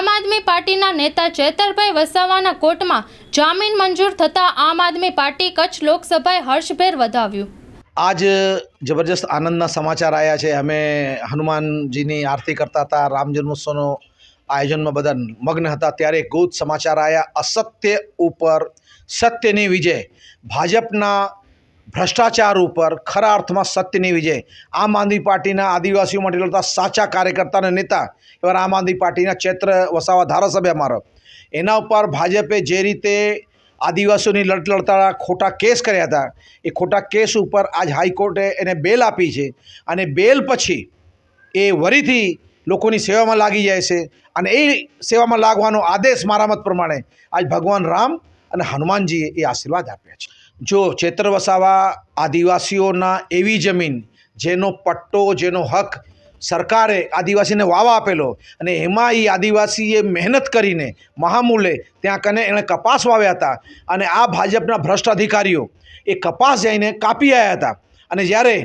આમ આદમી પાર્ટીના નેતા ચેતરભાઈ વસાવાના કોર્ટમાં જામીન મંજૂર થતાં આમ આદમી પાર્ટી કચ્છ લોકસભાએ હર્ષભેર વધાવ્યું. આજ જબરજસ્ત આનંદના સમાચાર આવ્યા છે. અમે હનુમાનજીની આરતી કરતા હતા, રામ જન્મોત્સવનો આયોજનમાં બધા મગ્ન હતા. ત્યારે ગુજ સમાચાર આવ્યા અસત્ય ઉપર સત્યની વિજય. ભાજપના ભ્રષ્ટાચાર ઉપર ખરા અર્થમાં સત્યની વિજય. આમ આદમી પાર્ટીના આદિવાસીઓ માટે લડતા સાચા કાર્યકર્તા અને નેતા એવા આમ આદમી પાર્ટીના ચૈત્ર વસાવા ધારાસભ્ય અમારો. એના ઉપર ભાજપે જે રીતે આદિવાસીઓની લડ લડતા ખોટા કેસ કર્યા હતા, એ ખોટા કેસ ઉપર આજ હાઈકોર્ટે એને બેલ આપી છે. અને બેલ પછી એ વરીથી લોકોની સેવામાં લાગી જાય છે અને એ સેવામાં લાગવાનો આદેશ મારા મત પ્રમાણે આજ ભગવાન રામ અને હનુમાનજીએ એ આશીર્વાદ આપ્યા છે. જો ચેતર વસાવા આદિવાસીઓના એવી જમીન, જેનો પટ્ટો, જેનો હક સરકારે આદિવાસીને વાવા આપેલો અને એમાં એ આદિવાસીએ મહેનત કરીને મહામૂલે ત્યાં કને એણે કપાસ વાવ્યા હતા અને આ ભાજપના ભ્રષ્ટ અધિકારીઓ એ કપાસ જઈને કાપી આવ્યા હતા. અને જ્યારે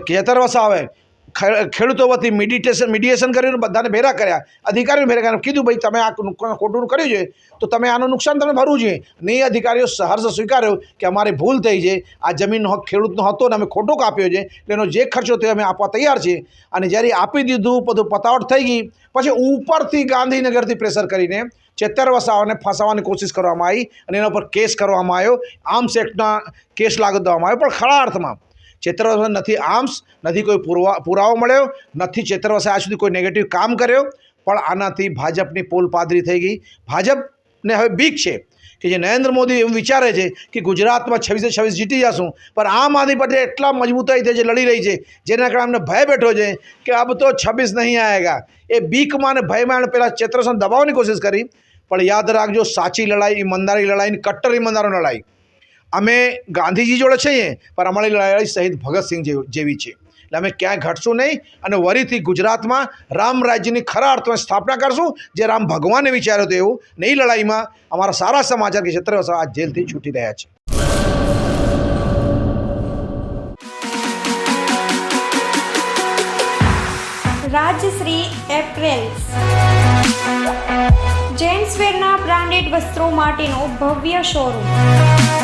ખેતર વસાવે ખેડૂતો વતી મિડિટેશન મિડિયેશન કરીને બધાને ભેરા કર્યા. અધિકારીઓને ભેરા કર્યા. કીધું, ભાઈ, તમે આ નુકસાન ખોટું કર્યું છે, તો તમે આનું નુકસાન તમે ભરવું જોઈએ ને એ અધિકારીઓ સહર્ષ સ્વીકાર્યો કે અમારી ભૂલ થઈ છે. આ જમીનનો હક ખેડૂતનો હતો ને અમે ખોટો કાપ્યો છે. એનો જે ખર્ચો થયો અમે આપવા તૈયાર છીએ અને જ્યારે આપી દીધું, બધું પતાવટ થઈ ગઈ, પછી ઉપરથી ગાંધીનગરથી પ્રેશર કરીને ચેતર વસાવાને ફસાવવાની કોશિશ કરવામાં આવી અને એના પર કેસ કરવામાં આવ્યો. આર્મ્સ એક્ટના કેસ લાગુ દેવામાં આવ્યો. પણ ખરા અર્થમાં ચેતર નથી આર્મ્સ, નથી કોઈ પુરવા, પુરાવો મળ્યો, નથી ચેતર વસાવા આજ સુધી કોઈ નેગેટિવ કામ કર્યો, પણ આનાથી ભાજપની પોલ પાદરી થઈ ગઈ. ભાજપને હવે બીક છે કે જે નરેન્દ્ર મોદી એવું વિચારે છે કે ગુજરાતમાં છવ્વીસે છવ્વીસ જીતી જશું, પણ આમ આદમી પાર્ટી એટલા મજબૂતાઈથી જે લડી રહી છે, જેના કારણે અમને ભય બેઠો છે કે અબ તો છવ્વીસ નહીં આવેગા એ બીકમાં અને ભયમાં એણે પહેલાં ચેત્રસન દબાવવાની કોશિશ કરી, પણ યાદ રાખજો, સાચી લડાઈ, ઈમાનદારી લડાઈ કટ્ટર ઈમાનદારો લડાઈ. અમે ગાંધીજી જોડે છીએ, પણ અમારી લડાઈ શહીદ ભગતસિંહ જેવી છે. એટલે અમે ક્યાંય ઘટશું નહીં અને વરીથી ગુજરાતમાં રામ રાજ્યની ખરા અર્થમાં સ્થાપના કરશું, જે રામ ભગવાને વિચાર્યો હતો એવું ને લડાઈમાં અમારા સારા સમાચાર કે ક્ષેત્ર આ જેલથી છૂટી રહ્યા છે. રાજશ્રી એપ્રેલ્સ. જેન્ટ્સવેરના બ્રાન્ડેડ વસ્ત્રો માટેનો ભવ્ય showroom